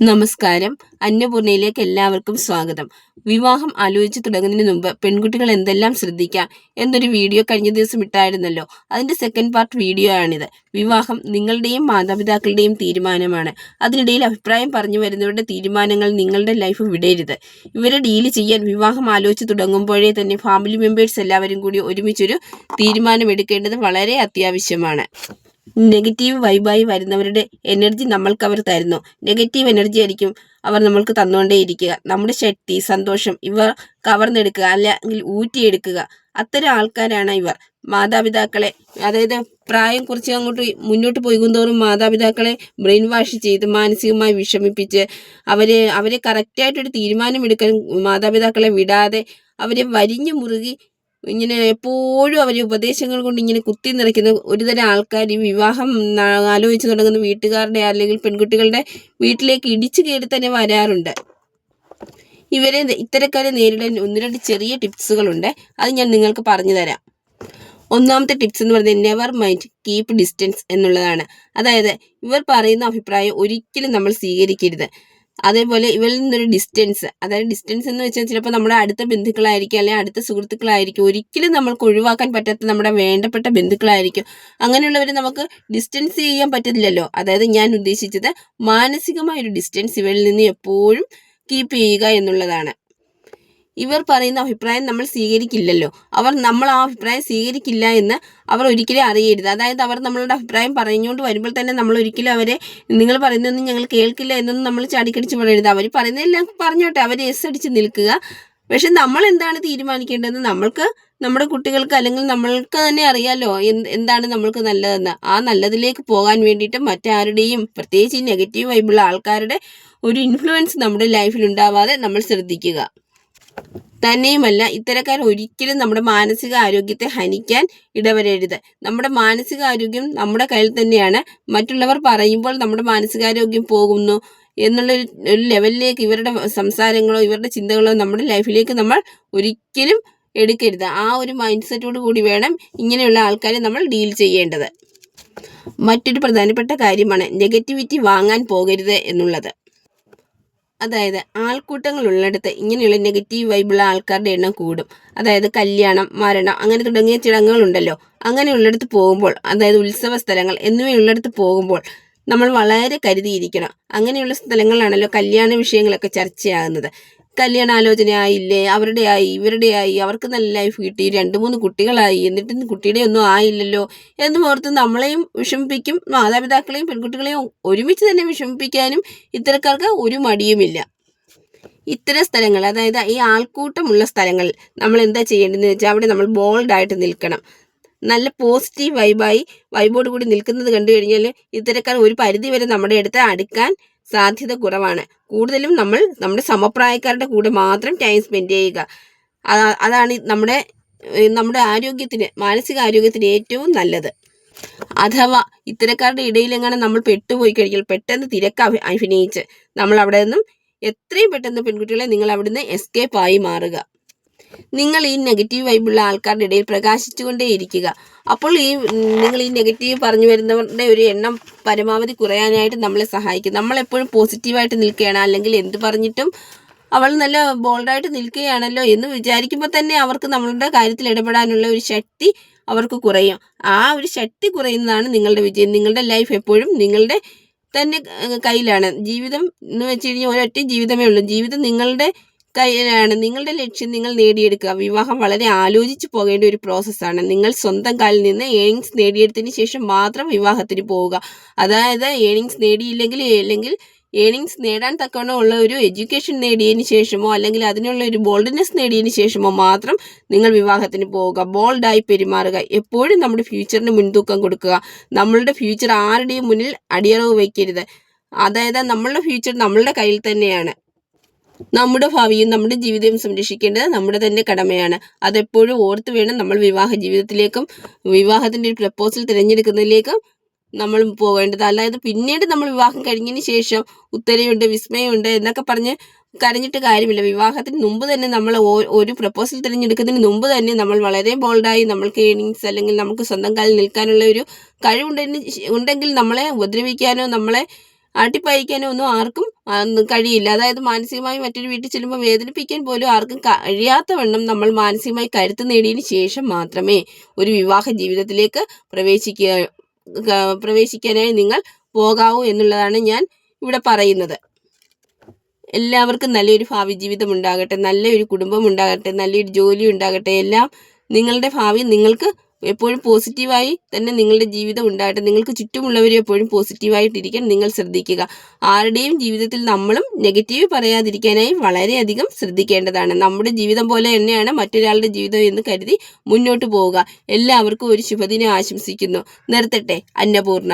നമസ്കാരം. അന്നപൂർണയിലേക്ക് എല്ലാവർക്കും സ്വാഗതം. വിവാഹം ആലോചിച്ച് തുടങ്ങുന്നതിന് മുമ്പ് പെൺകുട്ടികൾ എന്തെല്ലാം ശ്രദ്ധിക്കാം എന്നൊരു വീഡിയോ കഴിഞ്ഞ ദിവസം ഇട്ടായിരുന്നല്ലോ. അതിന്റെ സെക്കൻഡ് പാർട്ട് വീഡിയോ ആണിത്. വിവാഹം നിങ്ങളുടെയും മാതാപിതാക്കളുടെയും തീരുമാനമാണ്. അതിനിടയിൽ അഭിപ്രായം പറഞ്ഞു വരുന്നവരുടെ തീരുമാനങ്ങൾ നിങ്ങളുടെ ലൈഫ് വിടരുത്. ഇവരെ ഡീൽ ചെയ്യാൻ വിവാഹം ആലോചിച്ച് തുടങ്ങുമ്പോഴേ തന്നെ ഫാമിലി മെമ്പേഴ്സ് എല്ലാവരും കൂടി ഒരുമിച്ചൊരു തീരുമാനമെടുക്കേണ്ടത് വളരെ അത്യാവശ്യമാണ്. നെഗറ്റീവ് വൈബായി വരുന്നവരുടെ എനർജി നമ്മൾക്ക് അവർ തരുന്നു. നെഗറ്റീവ് എനർജി ആയിരിക്കും അവർ നമ്മൾക്ക് തന്നുകൊണ്ടേയിരിക്കുക. നമ്മുടെ ശക്തി സന്തോഷം ഇവർ കവർന്നെടുക്കുക അല്ലെങ്കിൽ ഊറ്റിയെടുക്കുക. അത്തരം ആൾക്കാരാണ് ഇവർ. മാതാപിതാക്കളെ അതായത് പ്രായം കുറച്ച് അങ്ങോട്ട് മുന്നോട്ട് പോയിക്കുന്നതോറും മാതാപിതാക്കളെ ബ്രെയിൻ വാഷ് ചെയ്ത് മാനസികമായി വിഷമിപ്പിച്ച് അവരെ അവരെ കറക്റ്റായിട്ടൊരു തീരുമാനമെടുക്കാൻ മാതാപിതാക്കളെ വിടാതെ അവരെ വരിഞ്ഞു മുറുകി ഇങ്ങനെ എപ്പോഴും അവർ ഉപദേശങ്ങൾ കൊണ്ട് ഇങ്ങനെ കുത്തി നിറയ്ക്കുന്ന ഒരുതരം ആൾക്കാർ ഈ വിവാഹം ആലോചിച്ച് തുടങ്ങുന്ന വീട്ടുകാരുടെ അല്ലെങ്കിൽ പെൺകുട്ടികളുടെ വീട്ടിലേക്ക് ഇടിച്ചു കയറി തന്നെ വരാറുണ്ട്. ഇവരെ ഇത്തരക്കാരെ നേരിടാൻ ഒന്ന് രണ്ട് ചെറിയ ടിപ്സുകളുണ്ട്. അത് ഞാൻ നിങ്ങൾക്ക് പറഞ്ഞു തരാം. ഒന്നാമത്തെ ടിപ്സ് എന്ന് പറയുന്നത് നെവർ മൈൻഡ് കീപ്പ് ഡിസ്റ്റൻസ് എന്നുള്ളതാണ്. അതായത് ഇവർ പറയുന്ന അഭിപ്രായം ഒരിക്കലും നമ്മൾ സ്വീകരിക്കരുത്. അതേപോലെ ഇവരിൽ നിന്നൊരു ഡിസ്റ്റൻസ് അതായത് ഡിസ്റ്റൻസ് എന്ന് വെച്ചാൽ ചിലപ്പോൾ നമ്മുടെ അടുത്ത ബന്ധുക്കളായിരിക്കും അല്ലെങ്കിൽ അടുത്ത സുഹൃത്തുക്കളായിരിക്കും. ഒരിക്കലും നമ്മൾക്ക് ഒഴിവാക്കാൻ പറ്റാത്ത നമ്മുടെ വേണ്ടപ്പെട്ട ബന്ധുക്കളായിരിക്കും. അങ്ങനെയുള്ളവർ നമുക്ക് ഡിസ്റ്റൻസ് ചെയ്യാൻ പറ്റില്ലല്ലോ അതായത് ഞാൻ ഉദ്ദേശിച്ചത് മാനസികമായ ഒരു ഡിസ്റ്റൻസ് ഇവരിൽ നിന്ന് എപ്പോഴും കീപ്പ് ചെയ്യുക എന്നുള്ളതാണ്. ഇവർ പറയുന്ന അഭിപ്രായം നമ്മൾ സ്വീകരിക്കില്ലല്ലോ. അവർ നമ്മൾ ആ അഭിപ്രായം സ്വീകരിക്കില്ല എന്ന് അവർ ഒരിക്കലും അറിയരുത്. അതായത് അവർ നമ്മളുടെ അഭിപ്രായം പറഞ്ഞുകൊണ്ട് വരുമ്പോൾ തന്നെ നമ്മൾ ഒരിക്കലും അവരെ നിങ്ങൾ പറയുന്നതൊന്നും ഞങ്ങൾ കേൾക്കില്ല എന്നൊന്നും നമ്മൾ ചാടിക്കടിച്ച് പറയരുത്. അവർ പറയുന്നതെല്ലാം പറഞ്ഞോട്ടെ. അവർ എസ് അടിച്ച് നിൽക്കുക. പക്ഷെ നമ്മൾ എന്താണ് തീരുമാനിക്കേണ്ടത് നമ്മൾക്ക് നമ്മുടെ കുട്ടികൾക്ക് അല്ലെങ്കിൽ നമ്മൾക്ക് തന്നെ അറിയാലോ എന്താണ് നമ്മൾക്ക് നല്ലതെന്ന്. ആ നല്ലതിലേക്ക് പോകാൻ വേണ്ടിയിട്ട് മറ്റാരുടെയും പ്രത്യേകിച്ച് നെഗറ്റീവ് വൈബുള്ള ആൾക്കാരുടെ ഒരു ഇൻഫ്ലുവൻസ് നമ്മുടെ ലൈഫിൽ ഉണ്ടാവാതെ നമ്മൾ ശ്രദ്ധിക്കുക. തന്നെയുമല്ല ഇത്തരക്കാർ ഒരിക്കലും നമ്മുടെ മാനസിക ആരോഗ്യത്തെ ഹനിക്കാൻ ഇടവരരുത്. നമ്മുടെ മാനസിക ആരോഗ്യം നമ്മുടെ കയ്യിൽ തന്നെയാണ്. മറ്റുള്ളവർ പറയുമ്പോൾ നമ്മുടെ മാനസികാരോഗ്യം പോകുന്നു എന്നുള്ള ഒരു ലെവലിലേക്ക് ഇവരുടെ സംസാരങ്ങളോ ഇവരുടെ ചിന്തകളോ നമ്മുടെ ലൈഫിലേക്ക് നമ്മൾ ഒരിക്കലും എടുക്കരുത്. ആ ഒരു മൈൻഡ് സെറ്റോട് കൂടി വേണം ഇങ്ങനെയുള്ള ആൾക്കാരെ നമ്മൾ ഡീൽ ചെയ്യേണ്ടത്. മറ്റൊരു പ്രധാനപ്പെട്ട കാര്യമാണ് നെഗറ്റിവിറ്റി വാങ്ങാൻ പോകരുത് എന്നുള്ളത്. അതായത് ആൾക്കൂട്ടങ്ങൾ ഉള്ളിടത്ത് ഇങ്ങനെയുള്ള നെഗറ്റീവ് വൈബുള്ള ആൾക്കാരുടെ എണ്ണം കൂടും. അതായത് കല്യാണം മരണം അങ്ങനെ തുടങ്ങിയ ചടങ്ങുകളുണ്ടല്ലോ അങ്ങനെയുള്ളിടത്ത് പോകുമ്പോൾ അതായത് ഉത്സവ സ്ഥലങ്ങൾ എന്നിവയുള്ളിടത്ത് പോകുമ്പോൾ നമ്മൾ വളരെ കരുതിയിരിക്കണം. അങ്ങനെയുള്ള സ്ഥലങ്ങളിലാണല്ലോ കല്യാണ വിഷയങ്ങളൊക്കെ ചർച്ചയാകുന്നത്. കല്യാണാലോചന ആയില്ലേ അവരുടെ ആയി ഇവരുടെ ആയി അവർക്ക് നല്ല ലൈഫ് കിട്ടി രണ്ട് മൂന്ന് കുട്ടികളായി എന്നിട്ട് കുട്ടിയുടെ ഒന്നും ആയില്ലല്ലോ എന്ന് ഓർത്ത് നമ്മളെയും വിഷമിപ്പിക്കും മാതാപിതാക്കളെയും പെൺകുട്ടികളെയും ഒരുമിച്ച് തന്നെ വിഷമിപ്പിക്കാനും ഇത്തരക്കാർക്ക് ഒരു മടിയുമില്ല. ഇത്തരം സ്ഥലങ്ങൾ അതായത് ഈ ആൾക്കൂട്ടമുള്ള സ്ഥലങ്ങൾ നമ്മൾ എന്താ ചെയ്യേണ്ടതെന്ന് വെച്ചാൽ അവിടെ നമ്മൾ ബോൾഡായിട്ട് നിൽക്കണം. നല്ല പോസിറ്റീവ് വൈബായി വൈബോട് കൂടി നിൽക്കുന്നത് കണ്ടു കഴിഞ്ഞാൽ ഇത്തരക്കാർ ഒരു പരിധി വരെ നമ്മുടെ അടുത്ത് അടുക്കാൻ സാധ്യത കുറവാണ്. കൂടുതലും നമ്മൾ നമ്മുടെ സമപ്രായക്കാരുടെ കൂടെ മാത്രം ടൈം സ്പെൻഡ് ചെയ്യുക. അതാണ് നമ്മുടെ നമ്മുടെ ആരോഗ്യത്തിന് മാനസിക ആരോഗ്യത്തിന് ഏറ്റവും നല്ലത്. അഥവാ ഇത്തരക്കാരുടെ ഇടയിലെങ്ങനെ നമ്മൾ പെട്ടുപോയി കഴിഞ്ഞാൽ പെട്ടെന്ന് തിരക്ക് അഭിനയിച്ച് നമ്മൾ അവിടെ നിന്നും എത്രയും പെട്ടെന്ന് പെൺകുട്ടികളെ നിങ്ങൾ അവിടുന്ന് എസ്കേപ്പ് ആയി മാറുക. നിങ്ങൾ ഈ നെഗറ്റീവ് വൈബുള്ള ആൾക്കാരുടെ ഇടയിൽ പ്രകാശിച്ചുകൊണ്ടേയിരിക്കുക അപ്പോൾ ഈ നിങ്ങൾ ഈ നെഗറ്റീവ് പറഞ്ഞു വരുന്നവരുടെ ഒരു എണ്ണം പരമാവധി കുറയാനായിട്ട് നമ്മളെ സഹായിക്കും. നമ്മളെപ്പോഴും പോസിറ്റീവായിട്ട് നിൽക്കുകയാണ്. അല്ലെങ്കിൽ എന്ത് പറഞ്ഞിട്ടും അവൾ നല്ല ബോൾഡായിട്ട് നിൽക്കുകയാണല്ലോ എന്ന് വിചാരിക്കുമ്പോൾ തന്നെ അവർക്ക് നമ്മളുടെ കാര്യത്തിൽ ഇടപെടാനുള്ള ഒരു ശക്തി അവർക്ക് കുറയും. ആ ഒരു ശക്തി കുറയുന്നതാണ് നിങ്ങളുടെ വിജയം. നിങ്ങളുടെ ലൈഫ് എപ്പോഴും നിങ്ങളുടെ തന്നെ കയ്യിലാണ്. ജീവിതം എന്ന് വെച്ച് കഴിഞ്ഞാൽ ഒരൊറ്റ ജീവിതമേ ഉള്ളൂ. ജീവിതം നിങ്ങളുടെ കയ്യിലാണ് നിങ്ങളുടെ ലക്ഷ്യം നിങ്ങൾ നേടിയെടുക്കുക. വിവാഹം വളരെ ആലോചിച്ച് പോകേണ്ട ഒരു പ്രോസസ്സാണ് നിങ്ങൾ സ്വന്തം കാലിൽ നിന്ന് ഏണിങ്സ് നേടിയെടുത്തതിന് ശേഷം മാത്രം വിവാഹത്തിന് പോവുക. അതായത് ഏണിങ്സ് നേടിയില്ലെങ്കിൽ അല്ലെങ്കിൽ ഏണിങ്സ് നേടാൻ തക്കവണ്ണം ഉള്ള ഒരു എഡ്യൂക്കേഷൻ നേടിയതിന് ശേഷമോ അല്ലെങ്കിൽ അതിനുള്ള ഒരു ബോൾഡ്നെസ് നേടിയതിന് ശേഷമോ മാത്രം നിങ്ങൾ വിവാഹത്തിന് പോവുക. ബോൾഡായി പെരുമാറുക. എപ്പോഴും നമ്മുടെ ഫ്യൂച്ചറിന് മുൻതൂക്കം കൊടുക്കുക. നമ്മളുടെ ഫ്യൂച്ചർ ആരുടെയും മുന്നിൽ അടിയറവ് വയ്ക്കരുത്. അതായത് നമ്മളുടെ ഫ്യൂച്ചർ നമ്മളുടെ കയ്യിൽ തന്നെയാണ്. നമ്മുടെ ഭാവിയും നമ്മുടെ ജീവിതവും സംരക്ഷിക്കേണ്ടത് നമ്മുടെ തന്നെ കടമയാണ്. അതെപ്പോഴും ഓർത്ത് വേണം നമ്മൾ വിവാഹ ജീവിതത്തിലേക്കും വിവാഹത്തിന്റെ ഒരു പ്രപ്പോസൽ തിരഞ്ഞെടുക്കുന്നതിലേക്കും നമ്മൾ പോകേണ്ടത്. അല്ലാതെ പിന്നീട് നമ്മൾ വിവാഹം കഴിഞ്ഞതിന് ശേഷം ഉത്തരയുണ്ട് വിസ്മയമുണ്ട് എന്നൊക്കെ പറഞ്ഞ് കരഞ്ഞിട്ട് കാര്യമില്ല. വിവാഹത്തിന് മുമ്പ് തന്നെ നമ്മൾ ഒരു പ്രപ്പോസൽ തിരഞ്ഞെടുക്കുന്നതിന് മുമ്പ് തന്നെ നമ്മൾ വളരെ ബോൾഡായി നമ്മൾക്ക് ഏണിങ്സ് അല്ലെങ്കിൽ നമുക്ക് സ്വന്തം കാലിൽ നിൽക്കാനുള്ള ഒരു കഴിവുണ്ടെങ്കിൽ നമ്മളെ ഉപദ്രവിക്കാനോ നമ്മളെ ആട്ടിപ്പായിക്കാനോ ഒന്നും ആർക്കും കഴിയില്ല. അതായത് മാനസികമായി മറ്റൊരു വീട്ടിൽ ചെല്ലുമ്പോൾ വേദനിപ്പിക്കാൻ പോലും ആർക്കും കഴിയാത്ത വണ്ണം നമ്മൾ മാനസികമായി കരുത്ത് നേടിയതിന് ശേഷം മാത്രമേ ഒരു വിവാഹ ജീവിതത്തിലേക്ക് പ്രവേശിക്കുക പ്രവേശിക്കാനായി നിങ്ങൾ പോകാവൂ എന്നുള്ളതാണ് ഞാൻ ഇവിടെ പറയുന്നത്. എല്ലാവർക്കും നല്ലൊരു ഭാവി ജീവിതം ഉണ്ടാകട്ടെ നല്ലൊരു കുടുംബം ഉണ്ടാകട്ടെ നല്ലൊരു ജോലി ഉണ്ടാകട്ടെ എല്ലാം നിങ്ങളുടെ ഭാവി നിങ്ങൾക്ക് എപ്പോഴും പോസിറ്റീവായി തന്നെ നിങ്ങളുടെ ജീവിതം ഉണ്ടായിട്ട് നിങ്ങൾക്ക് ചുറ്റുമുള്ളവരെ എപ്പോഴും പോസിറ്റീവായിട്ടിരിക്കാൻ നിങ്ങൾ ശ്രദ്ധിക്കുക. ആരുടെയും ജീവിതത്തിൽ നമ്മളും നെഗറ്റീവ് പറയാതിരിക്കാനായി വളരെയധികം ശ്രദ്ധിക്കേണ്ടതാണ്. നമ്മുടെ ജീവിതം പോലെ തന്നെയാണ് മറ്റൊരാളുടെ ജീവിതം എന്ന് കരുതി മുന്നോട്ട് പോവുക. എല്ലാവർക്കും ഒരു ശുഭദിനം ആശംസിക്കുന്നു. നിർത്തട്ടെ. അന്നപൂർണ.